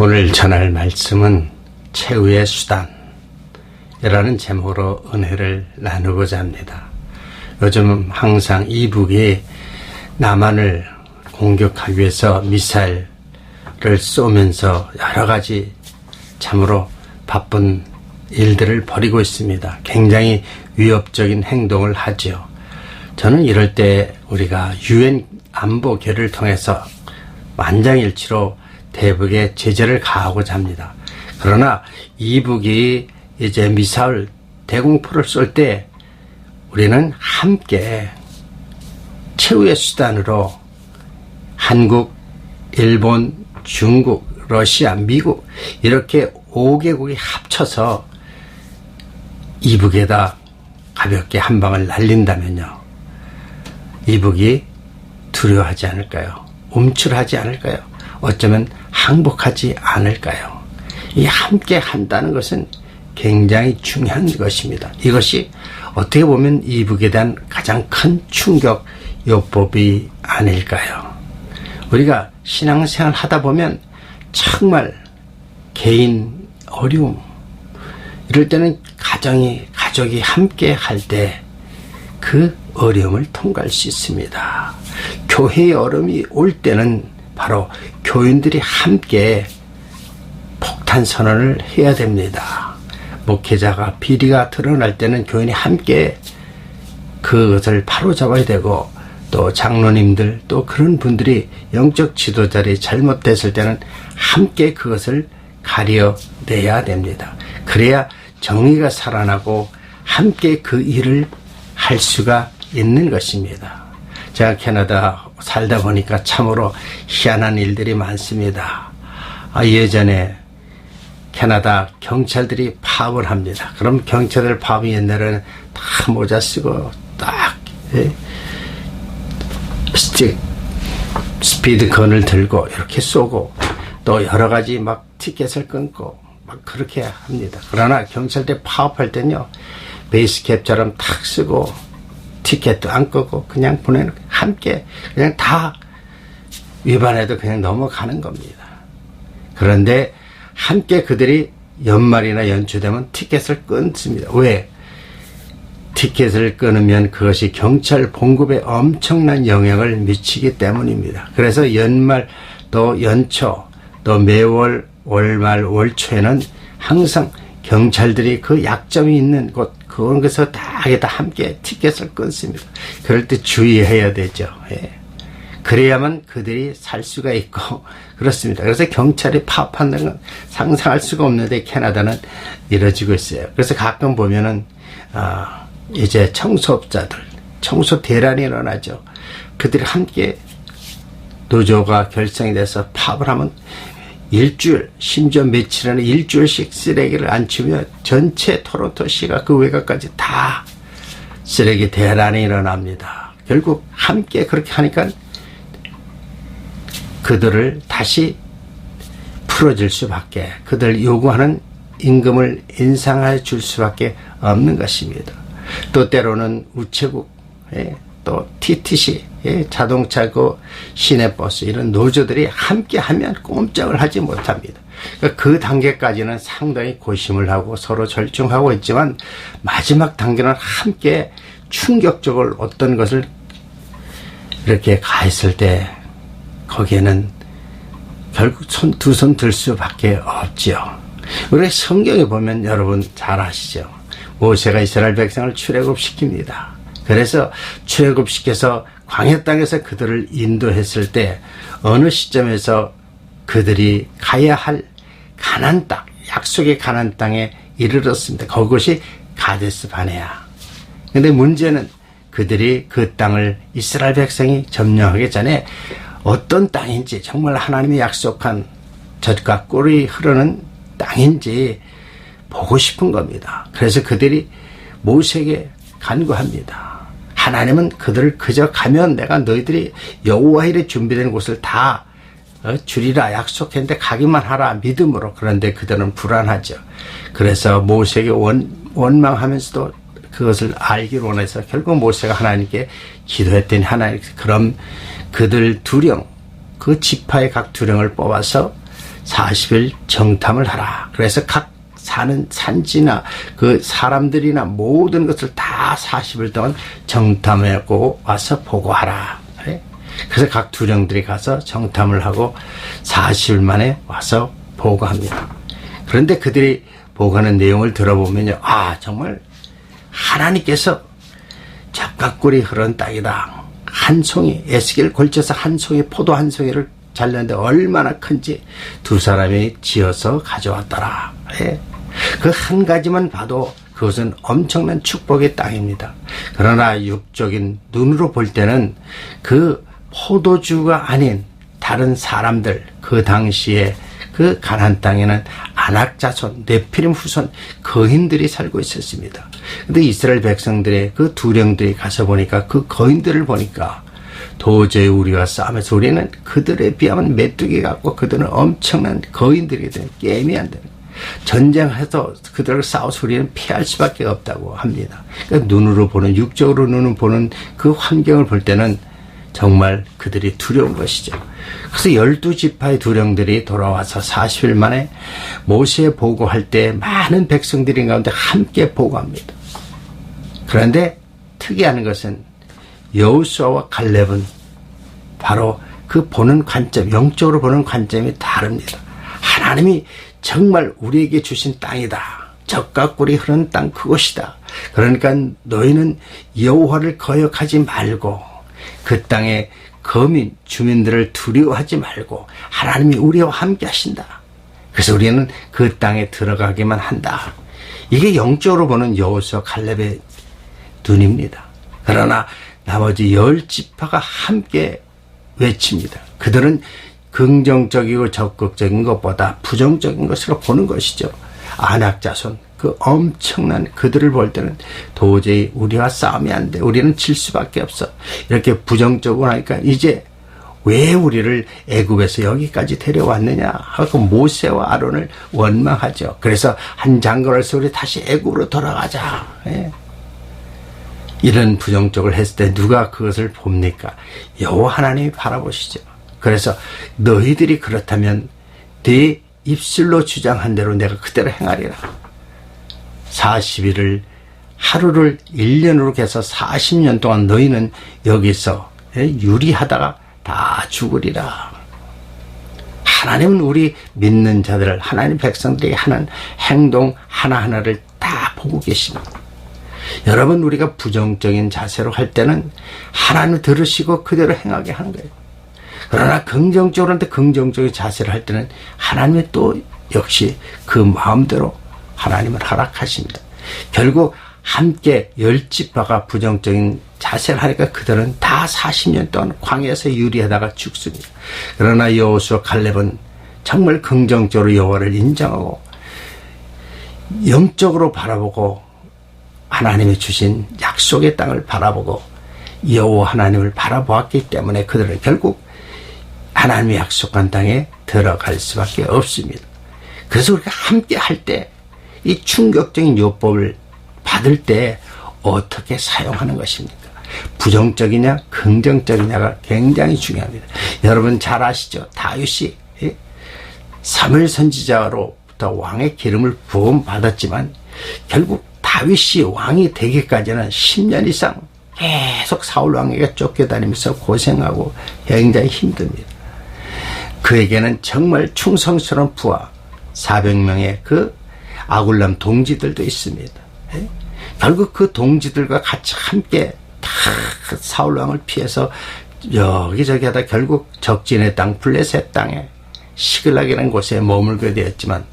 오늘 전할 말씀은 최후의 수단이라는 제목으로 은혜를 나누고자 합니다. 요즘 항상 이북이 남한을 공격하기 위해서 미사일을 쏘면서 여러 가지 참으로 바쁜 일들을 벌이고 있습니다. 굉장히 위협적인 행동을 하지요. 저는 이럴 때 우리가 유엔 안보 결의를 통해서 만장일치로 대북에 제재를 가하고자 합니다. 그러나 이북이 이제 미사일 대공포를 쏠 때 우리는 함께 최후의 수단으로 한국, 일본, 중국, 러시아, 미국 이렇게 5개국이 합쳐서 이북에다 가볍게 한 방을 날린다면요. 이북이 두려워하지 않을까요? 움츠하지 않을까요? 어쩌면 항복하지 않을까요? 이 함께 한다는 것은 굉장히 중요한 것입니다. 이것이 어떻게 보면 이북에 대한 가장 큰 충격 요법이 아닐까요? 우리가 신앙생활 하다 보면 정말 개인 어려움 이럴 때는 가정이 가족이 함께 할 때 그 어려움을 통과할 수 있습니다. 교회의 어려움이 올 때는 바로 교인들이 함께 폭탄 선언을 해야 됩니다. 목회자가 비리가 드러날 때는 교인이 함께 그것을 바로 잡아야 되고 또 장로님들 또 그런 분들이 영적 지도자들이 잘못됐을 때는 함께 그것을 가려내야 됩니다. 그래야 정의가 살아나고 함께 그 일을 할 수가 있는 것입니다. 제가 캐나다 살다 보니까 참으로 희한한 일들이 많습니다. 아, 예전에 캐나다 경찰들이 파업을 합니다. 그럼 경찰들 파업이 옛날에는 다 모자 쓰고 딱 예? 스틱 스피드건을 들고 이렇게 쏘고 또 여러 가지 막 티켓을 끊고 막 그렇게 합니다. 그러나 경찰대 파업할 때는요 베이스캡처럼 탁 쓰고 티켓도 안 끄고 그냥 보내는 함께 그냥 다 위반해도 그냥 넘어가는 겁니다. 그런데 함께 그들이 연말이나 연초되면 티켓을 끊습니다. 왜? 티켓을 끊으면 그것이 경찰 봉급에 엄청난 영향을 미치기 때문입니다. 그래서 연말 또 연초 또 매월 월말 월초에는 항상 경찰들이 그 약점이 있는 곳 그런 것을 다, 다 함께 티켓을 끊습니다. 그럴 때 주의해야 되죠. 예. 그래야만 그들이 살 수가 있고 그렇습니다. 그래서 경찰이 파업한다는 건 상상할 수가 없는데 캐나다는 이루어지고 있어요. 그래서 가끔 보면은 어, 이제 청소업자들 청소 대란이 일어나죠. 그들이 함께 노조가 결성이 돼서 파업을 하면 일주일, 심지어 며칠 안에 일주일씩 쓰레기를 안 치우면 전체 토론토 시가 그 외곽까지 다 쓰레기 대란이 일어납니다. 결국 함께 그렇게 하니까 그들을 다시 풀어줄 수밖에, 그들 요구하는 임금을 인상해 줄 수밖에 없는 것입니다. 또 때로는 우체국, 예, 또 TTC, 예, 자동차 그 시내버스 이런 노조들이 함께 하면 꼼짝을 하지 못합니다. 그러니까 그 단계까지는 상당히 고심을 하고 서로 절충하고 있지만 마지막 단계는 함께 충격적으로 어떤 것을 이렇게 가했을 때 거기에는 결국 손, 두 손 들 수밖에 없지요. 우리 성경에 보면 여러분 잘 아시죠? 모세가 이스라엘 백성을 출애굽시킵니다. 그래서 출애굽시켜서 광야 땅에서 그들을 인도했을 때 어느 시점에서 그들이 가야 할 가난 땅, 약속의 가난 땅에 이르렀습니다. 그것이 가데스 바네야. 근데 문제는 그들이 그 땅을 이스라엘 백성이 점령하기 전에 어떤 땅인지 정말 하나님이 약속한 젖과 꿀이 흐르는 땅인지 보고 싶은 겁니다. 그래서 그들이 모세에게 간구합니다. 하나님은 그들을 그저 가면 내가 너희들이 여호와 일에 준비된 곳을 다 어, 주리라 약속했는데 가기만 하라 믿음으로 그런데 그들은 불안하죠. 그래서 모세에게 원, 원망하면서도 그것을 알기를 원해서 결국 모세가 하나님께 기도했더니 하나님 그럼 그들 두령 그 지파의 각 두령을 뽑아서 40일 정탐을 하라. 그래서 각 사는 산지나 그 사람들이나 모든 것을 다 40일 동안 정탐하고 와서 보고하라. 그래서 각 두령들이 가서 정탐을 하고 40일 만에 와서 보고합니다. 그런데 그들이 보고하는 내용을 들어보면요. 아, 정말 하나님께서 적각꿀이 흐른 땅이다. 한 송이, 에스겔 걸쳐서 한 송이, 포도 한 송이를 잘렸는데 얼마나 큰지 두 사람이 지어서 가져왔더라. 예. 그 한 가지만 봐도 그것은 엄청난 축복의 땅입니다. 그러나 육적인 눈으로 볼 때는 그 포도주가 아닌 다른 사람들 그 당시에 그 가난 땅에는 안악자손, 네피림 후손 거인들이 살고 있었습니다. 근데 이스라엘 백성들의 그 두령들이 가서 보니까 그 거인들을 보니까 도저히 우리와 싸움에서 우리는 그들에 비하면 메뚜기 같고 그들은 엄청난 거인들이거든 게임이 안 되는 전쟁해서 그들을 싸워서 우리는 피할 수밖에 없다고 합니다. 그러니까 눈으로 보는 육적으로 눈을 보는 그 환경을 볼 때는 정말 그들이 두려운 것이죠. 그래서 열두 지파의 두령들이 돌아와서 40일 만에 모세에 보고할 때 많은 백성들이 가운데 함께 보고합니다. 그런데 특이한 것은 여우수아와 갈렙은 바로 그 보는 관점, 영적으로 보는 관점이 다릅니다. 하나님이 정말 우리에게 주신 땅이다. 적과 꿀이 흐르는 땅 그곳이다. 그러니까 너희는 여호와를 거역하지 말고 그 땅의 거민 주민들을 두려워하지 말고 하나님이 우리와 함께 하신다. 그래서 우리는 그 땅에 들어가기만 한다. 이게 영적으로 보는 여호수아 칼렙의 눈입니다. 그러나 나머지 열 지파가 함께 외칩니다. 그들은 긍정적이고 적극적인 것보다 부정적인 것으로 보는 것이죠. 안악자손, 그 엄청난 그들을 볼 때는 도저히 우리와 싸움이 안 돼. 우리는 질 수밖에 없어. 이렇게 부정적으로 하니까 이제 왜 우리를 애굽에서 여기까지 데려왔느냐 하고 모세와 아론을 원망하죠. 그래서 한 장관을 우리 다시 애굽으로 돌아가자. 예. 이런 부정적을 했을 때 누가 그것을 봅니까? 여호와 하나님이 바라보시죠. 그래서 너희들이 그렇다면 네 입술로 주장한 대로 내가 그대로 행하리라. 40일을 하루를 1년으로 해서 40년 동안 너희는 여기서 예, 유리하다가 다 죽으리라. 하나님은 우리 믿는 자들을 하나님 백성들이 하는 행동 하나하나를 다 보고 계십니다. 여러분 우리가 부정적인 자세로 할 때는 하나님 들으시고 그대로 행하게 하는 거예요. 그러나 긍정적으로 할때 긍정적인 자세를 할 때는 하나님이 또 역시 그 마음대로 하나님을 허락하십니다. 결국 함께 열지파가 부정적인 자세를 하니까 그들은 다 40년 동안 광야에서 유리하다가 죽습니다. 그러나 여호수아 칼렙은 정말 긍정적으로 여호와를 인정하고 영적으로 바라보고 하나님이 주신 약속의 땅을 바라보고 여호와 하나님을 바라보았기 때문에 그들은 결국 하나님이 약속한 땅에 들어갈 수밖에 없습니다. 그래서 우리가 함께 할 때 이 충격적인 요법을 받을 때 어떻게 사용하는 것입니까? 부정적이냐 긍정적이냐가 굉장히 중요합니다. 여러분 잘 아시죠? 다윗이 예? 사물 선지자로부터 왕의 기름을 부음 받았지만 결국 다윗이 왕이 되기까지는 10년 이상 계속 사울 왕에게 쫓겨다니면서 고생하고 굉장히 힘듭니다. 그에게는 정말 충성스러운 부하 400명의 그 아굴람 동지들도 있습니다. 예? 결국 그 동지들과 같이 함께 다 사울 왕을 피해서 여기저기 하다 결국 적진의 땅 블레셋 땅에 시글락이라는 곳에 머물게 되었지만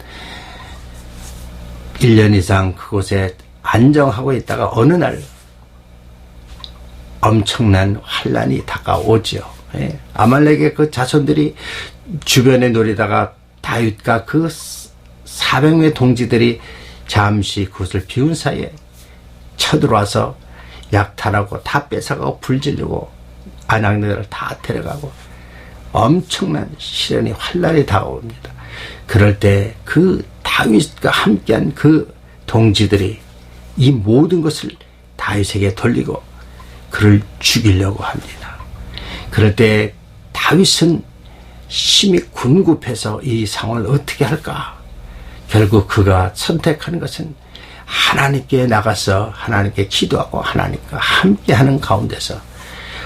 1년 이상 그곳에 안정하고 있다가 어느 날 엄청난 환란이 다가오죠. 예. 아말렉의 그 자손들이 주변에 노리다가 다윗과 그 400명 동지들이 잠시 그것을 비운 사이에 쳐들어와서 약탈하고 다 뺏어가고 불질르고 안악네들을 다 데려가고 엄청난 시련이 환란이 다가옵니다. 그럴 때 그 다윗과 함께한 그 동지들이 이 모든 것을 다윗에게 돌리고 그를 죽이려고 합니다. 그럴 때 다윗은 심히 군급해서 이 상황을 어떻게 할까? 결국 그가 선택하는 것은 하나님께 나가서 하나님께 기도하고 하나님과 함께하는 가운데서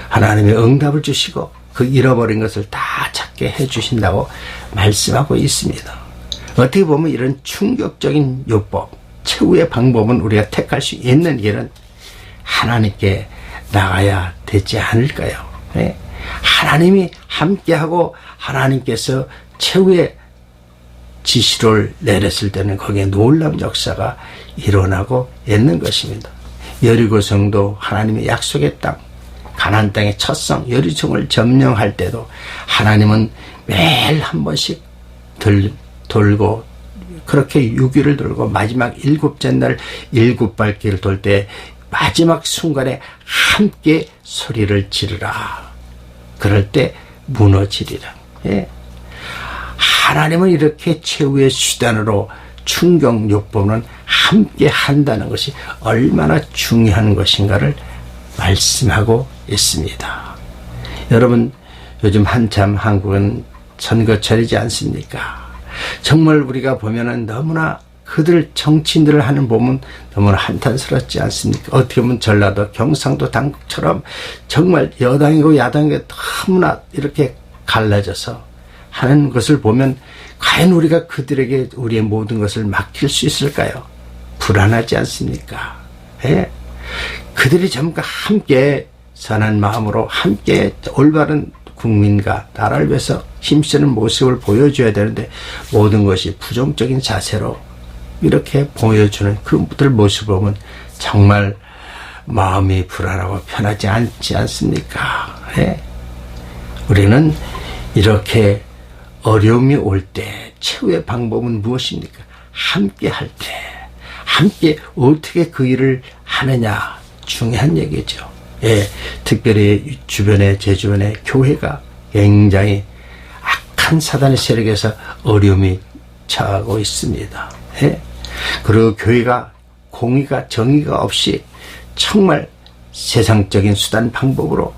하나님의 응답을 주시고 그 잃어버린 것을 다 찾게 해주신다고 말씀하고 있습니다. 어떻게 보면 이런 충격적인 요법, 최후의 방법은 우리가 택할 수 있는 길은 하나님께 나가야 되지 않을까요? 네? 하나님이 함께하고 하나님께서 최후의 지시를 내렸을 때는 거기에 놀라운 역사가 일어나고 있는 것입니다. 여리고성도 하나님의 약속의 땅, 가난 땅의 첫성 여리성을 점령할 때도 하나님은 매일 한 번씩 들, 돌고 그렇게 유기를 돌고 마지막 일곱째 날 일곱 발길을 돌 때 마지막 순간에 함께 소리를 지르라. 그럴 때 무너지리라. 예. 하나님은 이렇게 최후의 수단으로 충격 요법은 함께 한다는 것이 얼마나 중요한 것인가를 말씀하고 있습니다. 여러분, 요즘 한참 한국은 선거철이지 않습니까? 정말 우리가 보면은 너무나 그들 정치인들을 하는 보면 너무나 한탄스럽지 않습니까? 어떻게 보면 전라도 경상도 당국처럼 정말 여당이고 야당이고 너무나 이렇게 갈라져서 하는 것을 보면 과연 우리가 그들에게 우리의 모든 것을 맡길 수 있을까요? 불안하지 않습니까? 예? 그들이 전부 함께 선한 마음으로 함께 올바른 국민과 나라를 위해서 힘쓰는 모습을 보여줘야 되는데 모든 것이 부정적인 자세로 이렇게 보여주는 그들 모습을 보면 정말 마음이 불안하고 편하지 않지 않습니까? 네? 우리는 이렇게 어려움이 올 때 최후의 방법은 무엇입니까? 함께 할 때, 함께 어떻게 그 일을 하느냐 중요한 얘기죠. 예, 특별히 주변에 제 주변에 교회가 굉장히 악한 사단의 세력에서 어려움이 처하고 있습니다. 예? 그리고 교회가 공의가 정의가 없이 정말 세상적인 수단 방법으로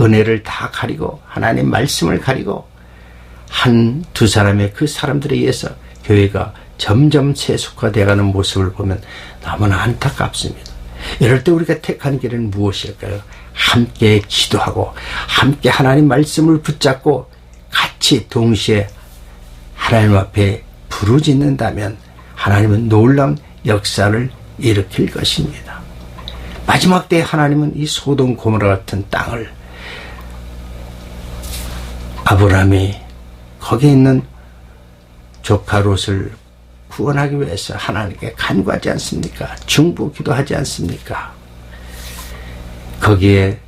은혜를 다 가리고 하나님 말씀을 가리고 한 두 사람의 그 사람들에 의해서 교회가 점점 세속화되어가는 모습을 보면 너무나 안타깝습니다. 이럴 때 우리가 택하는 길은 무엇일까요? 함께 기도하고 함께 하나님 말씀을 붙잡고 같이 동시에 하나님 앞에 부르짖는다면 하나님은 놀라운 역사를 일으킬 것입니다. 마지막 때 하나님은 이 소돔 고모라 같은 땅을 아브라함이 거기에 있는 조카 롯을 구원하기 위해서 하나님께 간구하지 않습니까? 중부 기도하지 않습니까? 거기에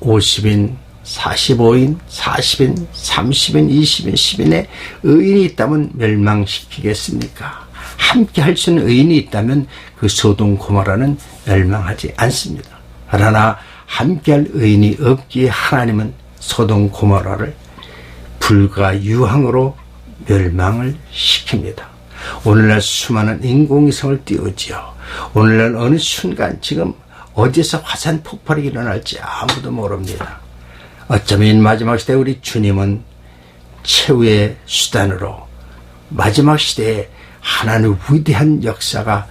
50인, 45인, 40인, 30인, 20인, 10인의 의인이 있다면 멸망시키겠습니까? 함께 할 수 있는 의인이 있다면 그 소동 고모라는 멸망하지 않습니다. 그러나 함께 할 의인이 없기에 하나님은 소동 고모라를 불과 유황으로 멸망을 시킵니다. 오늘날 수많은 인공위성을 띄우지요. 오늘날 어느 순간 지금 어디서 화산 폭발이 일어날지 아무도 모릅니다. 어쩌면 마지막 시대 우리 주님은 최후의 수단으로 마지막 시대에 하나님의 위대한 역사가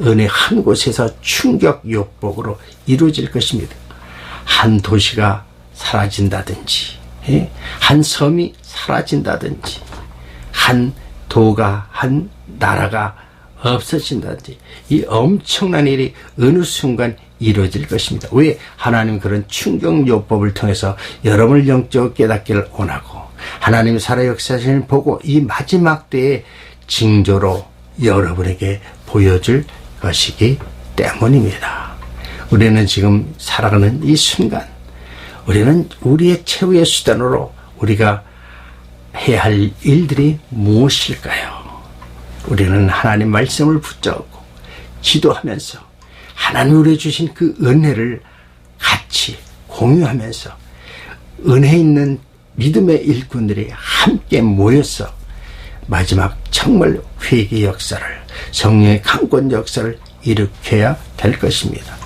은혜 한 곳에서 충격 욕복으로 이루어질 것입니다. 한 도시가 사라진다든지, 예? 한 섬이 사라진다든지, 한 도가, 한 나라가 없어진다든지, 이 엄청난 일이 어느 순간 이루어질 것입니다. 왜 하나님 그런 충격 요법을 통해서 여러분을 영적 깨닫기를 원하고 하나님 살아 역사를 보고 이 마지막 때에 징조로 여러분에게 보여줄 것이기 때문입니다. 우리는 지금 살아가는 이 순간, 우리는 우리의 최후의 수단으로 우리가 해야 할 일들이 무엇일까요? 우리는 하나님 말씀을 붙잡고 기도하면서 하나님 우리 주신 그 은혜를 같이 공유하면서 은혜 있는 믿음의 일꾼들이 함께 모여서 마지막 정말 회개 역사를 성령의 강권 역사를 일으켜야 될 것입니다.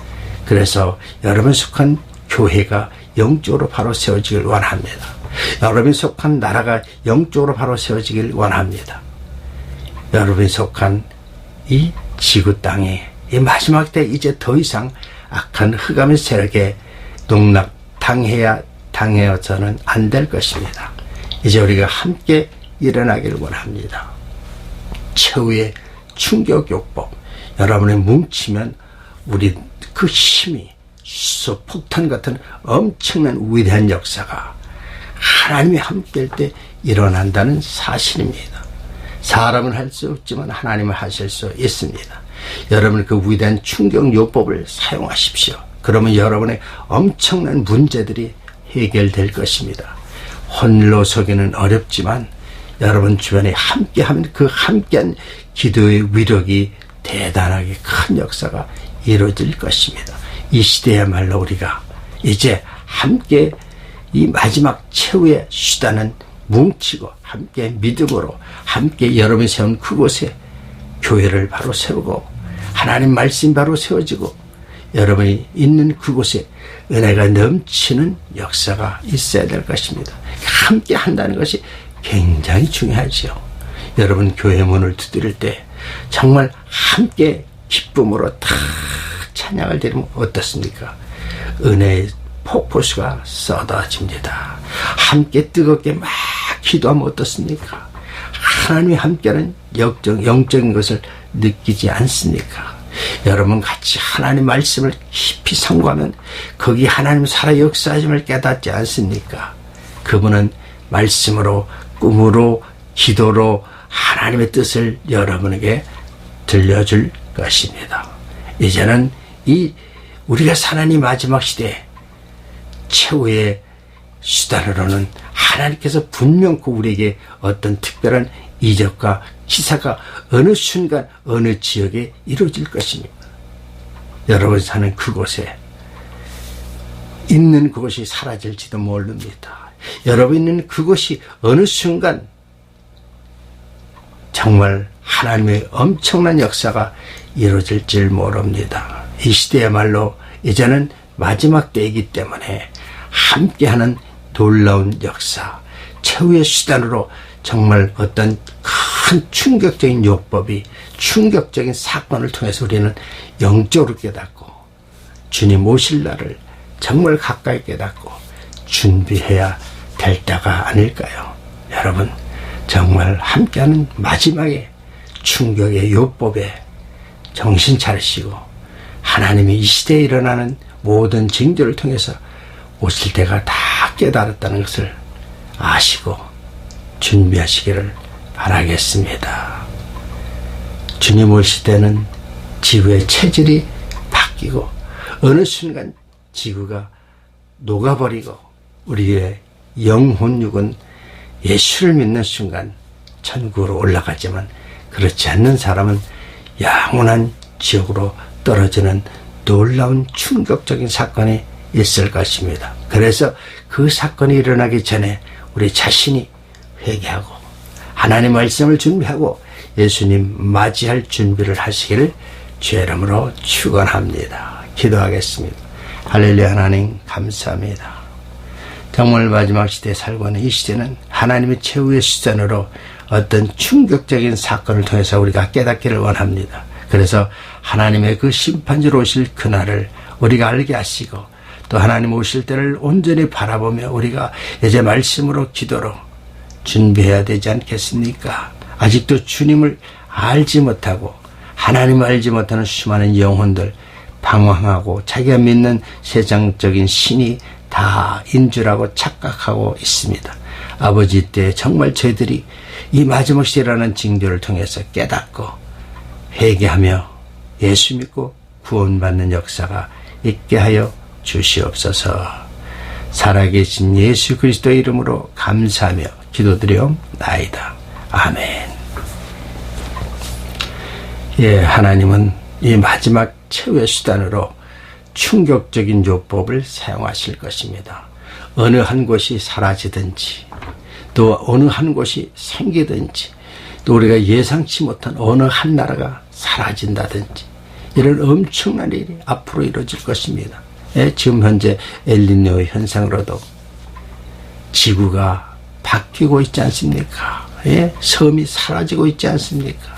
그래서 여러분 속한 교회가 영적으로 바로 세워지길 원합니다. 여러분이 속한 나라가 영적으로 바로 세워지길 원합니다. 여러분이 속한 이 지구 땅에 이 마지막 때 이제 더 이상 악한 흑암의 세력에 농락 당해야 당해서는 안 될 것입니다. 이제 우리가 함께 일어나기를 원합니다. 최후의 충격요법 여러분이 뭉치면 우리 그 힘이 폭탄 같은 엄청난 위대한 역사가 하나님이 함께할 때 일어난다는 사실입니다. 사람은 할 수 없지만 하나님은 하실 수 있습니다. 여러분 그 위대한 충격 요법을 사용하십시오. 그러면 여러분의 엄청난 문제들이 해결될 것입니다. 홀로 서기는 어렵지만 여러분 주변에 함께하면 그 함께한 기도의 위력이 대단하게 큰 역사가 이루어질 것입니다. 이 시대야말로 우리가 이제 함께 이 마지막 최후의 수단은 뭉치고 함께 믿음으로 함께 여러분이 세운 그곳에 교회를 바로 세우고 하나님 말씀 바로 세워지고 여러분이 있는 그곳에 은혜가 넘치는 역사가 있어야 될 것입니다. 함께 한다는 것이 굉장히 중요하죠. 여러분 교회 문을 두드릴 때 정말 함께 기쁨으로 다 찬양을 드리면 어떻습니까? 은혜의 폭포수가 쏟아집니다. 함께 뜨겁게 막 기도하면 어떻습니까? 하나님이 함께하는 영적, 영적인 것을 느끼지 않습니까? 여러분 같이 하나님 말씀을 깊이 상고하면 거기 하나님 살아 역사하심을 깨닫지 않습니까? 그분은 말씀으로 꿈으로 기도로 하나님의 뜻을 여러분에게 들려줄 것입니다. 이제는 이 우리가 사는 이 마지막 시대 최후의 수단으로는 하나님께서 분명코 우리에게 어떤 특별한 이적과 기사가 어느 순간 어느 지역에 이루어질 것입니다. 여러분 사는 그곳에 있는 그곳이 사라질지도 모릅니다. 여러분 있는 그곳이 어느 순간 정말 하나님의 엄청난 역사가 이루어질 줄 모릅니다. 이 시대야말로 이제는 마지막 때이기 때문에 함께하는 놀라운 역사, 최후의 수단으로 정말 어떤 큰 충격적인 요법이 충격적인 사건을 통해서 우리는 영적으로 깨닫고 주님 오실 날을 정말 가까이 깨닫고 준비해야 될 때가 아닐까요? 여러분, 정말 함께하는 마지막에 충격의 요법에 정신 차리시고 하나님이 이 시대에 일어나는 모든 징조를 통해서 오실 때가 다 깨달았다는 것을 아시고 준비하시기를 바라겠습니다. 주님 오실 때는 지구의 체질이 바뀌고 어느 순간 지구가 녹아버리고 우리의 영혼육은 예수를 믿는 순간 천국으로 올라가지만 그렇지 않는 사람은 영원한 지옥으로 떨어지는 놀라운 충격적인 사건이 있을 것입니다. 그래서 그 사건이 일어나기 전에 우리 자신이 회개하고 하나님 말씀을 준비하고 예수님 맞이할 준비를 하시기를 죄 이름으로 축원합니다. 기도하겠습니다. 할렐루야 하나님 감사합니다. 정말 마지막 시대에 살고 있는 이 시대는 하나님의 최후의 시선으로 어떤 충격적인 사건을 통해서 우리가 깨닫기를 원합니다. 그래서 하나님의 그 심판주로 오실 그날을 우리가 알게 하시고 또 하나님 오실 때를 온전히 바라보며 우리가 이제 말씀으로 기도로 준비해야 되지 않겠습니까? 아직도 주님을 알지 못하고 하나님을 알지 못하는 수많은 영혼들 방황하고 자기가 믿는 세상적인 신이 다인 줄하고 착각하고 있습니다. 아버지 때 정말 저희들이 이 마지막 시대라는 징조를 통해서 깨닫고 회개하며 예수 믿고 구원받는 역사가 있게 하여 주시옵소서. 살아계신 예수 그리스도 이름으로 감사하며 기도드려나이다. 아멘. 예, 하나님은 이 마지막 최후의 수단으로 충격적인 요법을 사용하실 것입니다. 어느 한 곳이 사라지든지 또 어느 한 곳이 생기든지 또 우리가 예상치 못한 어느 한 나라가 사라진다든지 이런 엄청난 일이 앞으로 이루어질 것입니다. 예, 지금 현재 엘리뇨 현상으로도 지구가 바뀌고 있지 않습니까? 예? 섬이 사라지고 있지 않습니까?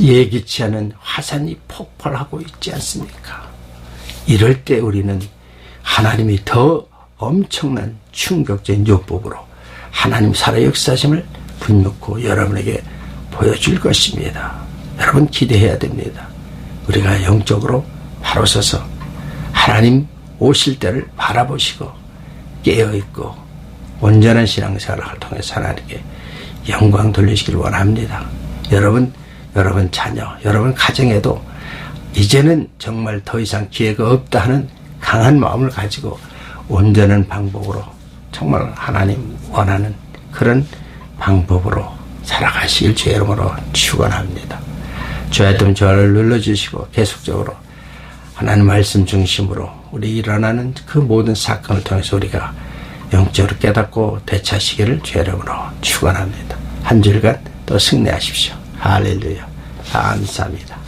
예기치 않은 화산이 폭발하고 있지 않습니까? 이럴 때 우리는 하나님이 더 엄청난 충격적인 요법으로 하나님 살아 역사심을 분명코 여러분에게 보여줄 것입니다. 여러분 기대해야 됩니다. 우리가 영적으로 바로 서서 하나님 오실 때를 바라보시고 깨어있고 온전한 신앙생활을 통해서 하나님께 영광 돌리시길 원합니다. 여러분, 여러분 자녀, 여러분 가정에도 이제는 정말 더 이상 기회가 없다 하는 강한 마음을 가지고 온전한 방법으로 정말 하나님 원하는 그런 방법으로 살아가시길 주의 이름으로 축원합니다. 좀 저를 눌러주시고 계속적으로 하나님 말씀 중심으로 우리 일어나는 그 모든 사건을 통해서 우리가 영적으로 깨닫고 되찾으시기를 주의 이름으로 축원합니다. 한 주일간 또 승리하십시오. 할렐루야. 감사합니다.